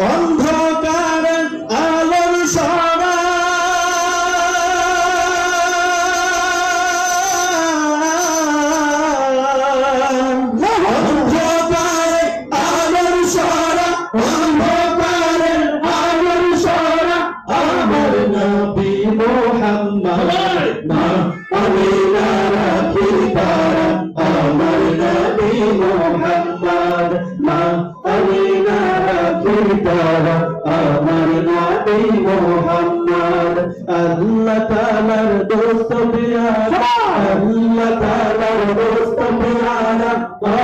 অন্ধকার আলোর সরা অন্ধকার আলোর সরা অন্ধকার আলোর সরা আমার নবী মোহাম্মদ আমি না রাখি তারা। আমার নবী মোহাম্মদ। আমার নবী মোহাম্মদ আল্লাহ তাআলার দোস্ত পিয়ারা আল্লাহ তাআলার দোস্ত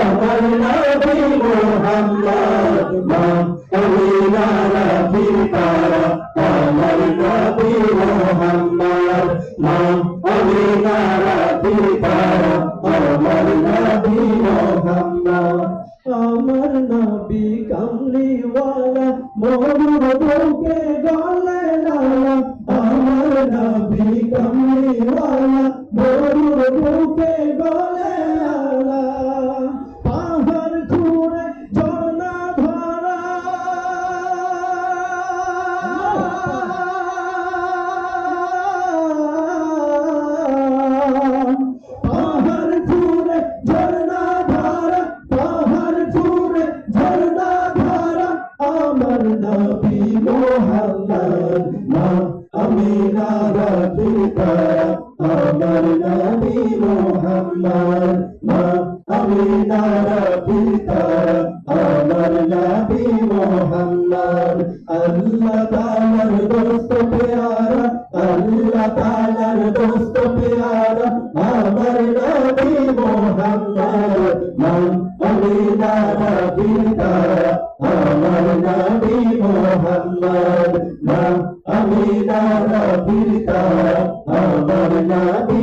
আমার নবী মোহাম্মদ আমার নবী মোহাম্মদ আমার নবী মোহাম্মদ। अमर नबी कमली वाला मोरू के गले डाला अमर नबी कमली वाला मोरू के गाले মোহাম্মদ মা আমি তারা আমার নবী মোহাম্মদ আল্লাহ তাআলার দোস্ত প্যারা আল্লাহ তাআলার দোস্ত প্যারা আমার নবী মোহাম্মদ আমি না রাখি আমার নবী মোহাম্মদ আমি না রাখি আমার নবী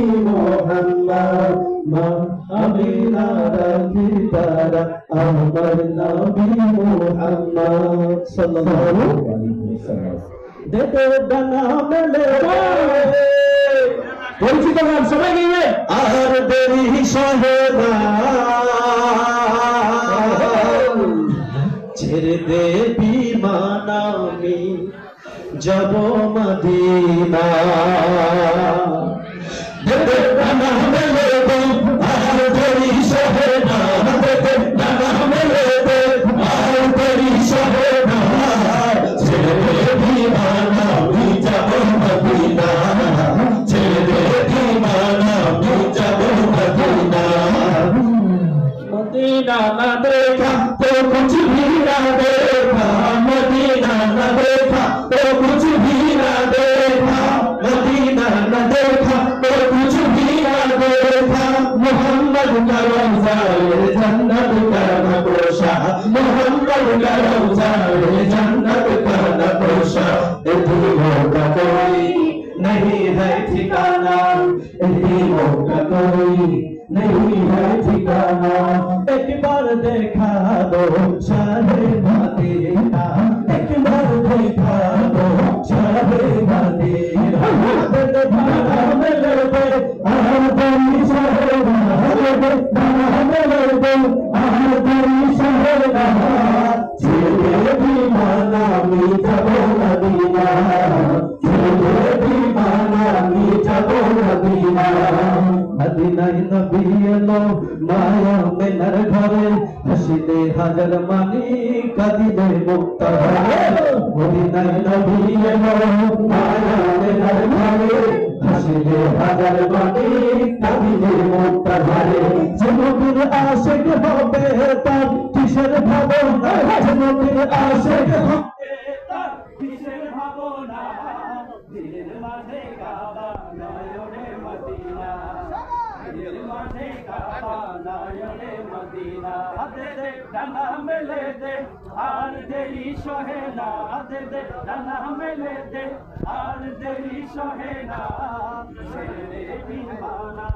সাল্লাল্লাহু আলাইহি ওয়াসাল্লাম দেখো ডানা মেলে পরিচিত গান সবাই গেয়ে আর দেরি ছেড়ে দে বিমান যাব মদিনা দেখো तो कुछ भी न देखा, मदीना न देखा तो कुछ भी न देखा, मोहम्मद का रोजा ये जन्नत का नक्शा, मोहम्मद का रोजा ये जन्नत का नक्शा। दिलों का कोई नहीं है ठिकाना दिलों का कोई नहीं है ठिकाना। एक बार देखा दो शाहे मदीना মদিনায় নবী এলো মায়া মেনার ঘরে। হাসিলে হাজার মানি কাঁদিলে মুক্ত মদিনায় নবী এলো মায়া মেনার ঘরে হাসিলে হাজার মানি কাঁদিলে মুক্ত হরে জনবীর আশেক হবে তার কিসের ভাবনা? জনবীর আশেক হবে जाने का खाना यने मदीना हद दे डना मिले दे हार तेरी शहेना हद दे डना मिले दे हार तेरी शहेना शेरे भी माना